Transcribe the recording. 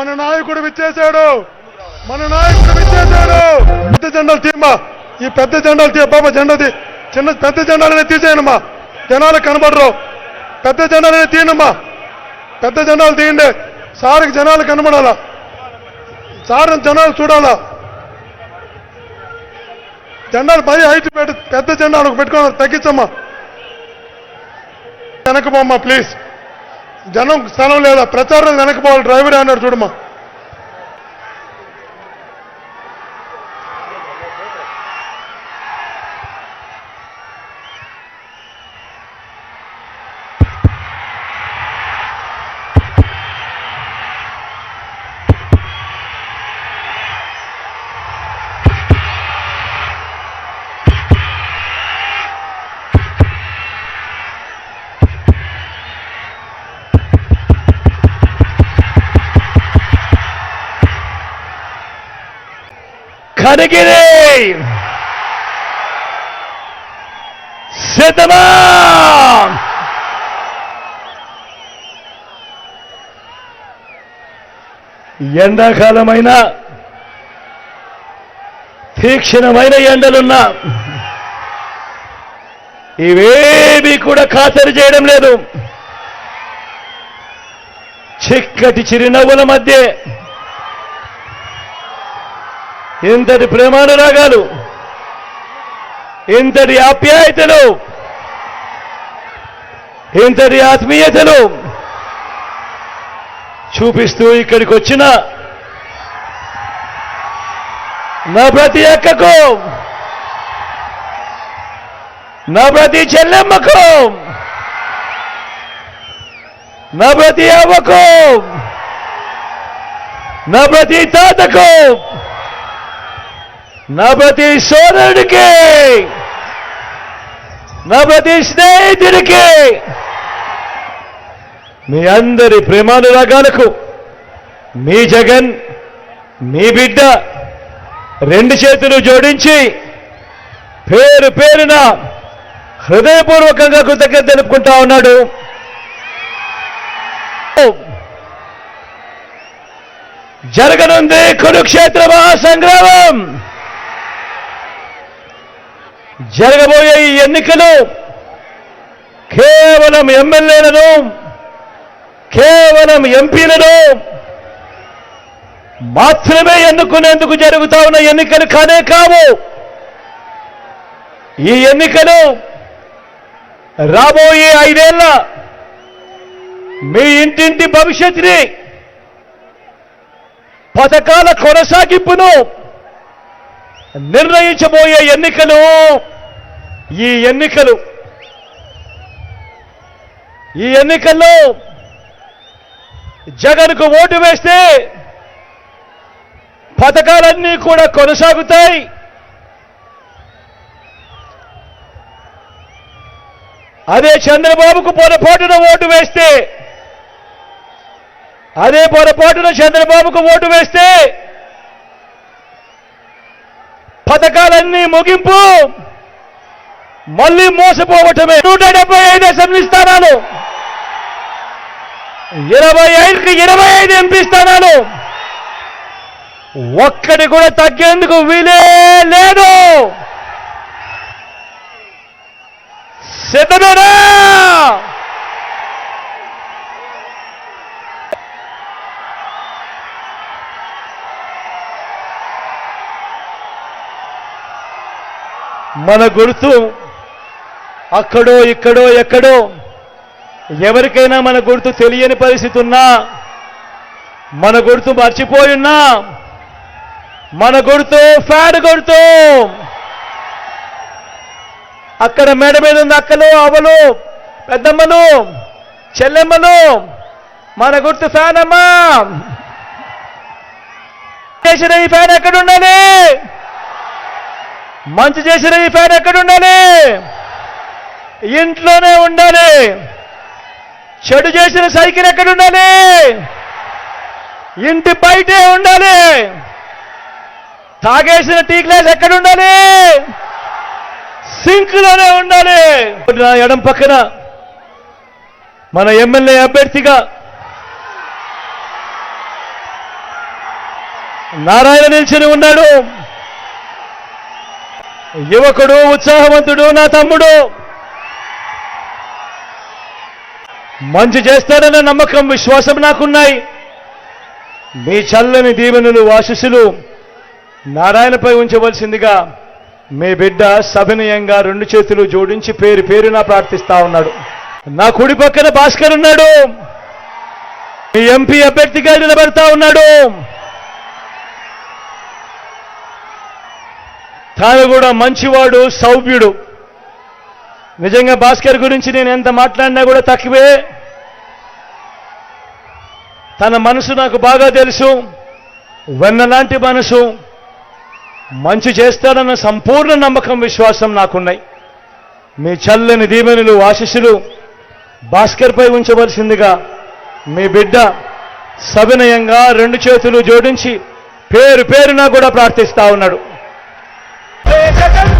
మన నాయకుడు విచ్చేశాడు. మన నాయకుడు విచ్చేశాడు. పెద్ద జెండాలు తీయమ్మా. ఈ పెద్ద జెండాలు తీయ బాబా జెండాది. చిన్న పెద్ద జెండాలనే తీసేయనమ్మా. జనాలు కనబడరు. పెద్ద జెండాలనే తీయనమ్మా. పెద్ద జెండాలు తీయండి. సార్కి జనాలు కనబడాలా? సార్ జనాలు చూడాలా? జెండాలు పై హైట్ పెద్ద జెండాలు పెట్టుకోవాలి. తగ్గించమ్మా. వెనక ప్లీజ్. జనం స్థలం లేదా ప్రచారం వెనకపోవాలి డ్రైవర్ అన్నారు చూడమ్మా. కనగిరి సిద్ధమా? ఎండాకాలమైన తీక్షణమైన ఎండలున్నా ఇవేవి కూడా ఖాతరు చేయడం లేదు. చిక్కటి చిరునవ్వుల మధ్య ఇంతటి ప్రేమానురాగాలు ఇంతటి ఆప్యాయతలు ఇంతటి ఆత్మీయతలు చూపిస్తూ ఇక్కడికి వచ్చిన నా ప్రతి అక్కకు నా ప్రతి చెల్లెమ్మకు నా ప్రతి అవ్వకు నా ప్రతి తాతకు నా ప్రతి సోదరుడికి నా ప్రతి స్నేహితుడికి మీ అందరి ప్రేమానురాగాలకు మీ జగన్ మీ బిడ్డ రెండు చేతులు జోడించి పేరు పేరున హృదయపూర్వకంగా కృతజ్ఞత తెలుపుకుంటా ఉన్నాడు. జరగనుంది కురుక్షేత్ర మహాసంగ్రామం. జరగబోయే ఈ ఎన్నికలు కేవలం ఎమ్మెల్యేలను కేవలం ఎంపీలను మాత్రమే ఎన్నుకునేందుకు జరుగుతా ఉన్న ఎన్నికలు కానే కావు. ఈ ఎన్నికలు రాబోయే ఐదేళ్ళ మీ ఇంటింటి భవిష్యత్తుని పథకాల కొనసాగింపును నిర్ణయించబోయే ఎన్నికలు ఈ ఎన్నికలు. ఈ ఎన్నికల్లో జగన్కు ఓటు వేస్తే పథకాలన్నీ కూడా కొనసాగుతాయి. అదే చంద్రబాబుకు పొరపాటున ఓటు వేస్తే అదే పొరపాటున చంద్రబాబుకు ఓటు వేస్తే పథకాలన్నీ ముగింపు. మళ్ళీ మోసపోవటమే. నూట డెబ్బై ఐదు అసెంబ్లీ స్థానాలు. ఇరవై ఐదుకి ఇరవై ఐదు ఎంపీ స్థానాలు. ఒక్కటి కూడా తగ్గేందుకు వీలే లేదు. సిద్ధమేనా? మన గుర్తు అక్కడో ఇక్కడో ఎక్కడో ఎవరికైనా మన గుర్తు తెలియని పరిస్థితి ఉన్నా మన గుర్తు మర్చిపోయున్నా మన గుర్తు ఫ్యాడ్ గుర్తు. అక్కడ మేడ మీద ఉన్న అక్కలు అవ్వలు పెద్దమ్మలు చెల్లెమ్మలు మన గుర్తు ఫ్యాన్ అమ్మా. ఈ ఫ్యాన్ ఎక్కడ ఉండాలి మంచి చేసిన ఈ ఫ్యాన్ ఎక్కడ ఉండాలి ఇంట్లోనే ఉండాలి. చెడు చేసిన సైకిల్ ఎక్కడ ఉండాలి ఇంటి బయటే ఉండాలి. తాగేసిన టీ గ్లాస్ ఎక్కడ ఉండాలి సింక్లోనే ఉండాలి. నా ఎడం పక్కన మన ఎమ్మెల్యే అభ్యర్థిగా నారాయణ నిల్చుని ఉన్నాడు. యువకుడు ఉత్సాహవంతుడు నా తమ్ముడు. మంచి చేస్తాడన్న నమ్మకం విశ్వాసం నాకున్నాయి. మీ చల్లని దీవెనులు ఆశీస్సులు నారాయణపై ఉంచవలసిందిగా మీ బిడ్డ సభనీయంగా రెండు చేతులు జోడించి పేరు పేరున ప్రార్థిస్తా ఉన్నాడు. నా కుడి పక్కన భాస్కర్ ఉన్నాడు. మీ ఎంపీ అభ్యర్థిగా నిలబడతా ఉన్నాడు. తాను కూడా మంచివాడు సౌభ్యుడు. నిజంగా భాస్కర్ గురించి నేను ఎంత మాట్లాడినా కూడా తక్కువే. తన మనసు నాకు బాగా తెలుసు. వెన్నలాంటి మనసు. మంచి చేస్తాడన్న సంపూర్ణ నమ్మకం విశ్వాసం నాకున్నాయి. మీ చల్లని దీవెనులు ఆశీస్సులు భాస్కర్పై ఉంచవలసిందిగా మీ బిడ్డ సవినయంగా రెండు చేతులు జోడించి పేరు పేరున కూడా ప్రార్థిస్తా ఉన్నాడు. Jai Jagannath!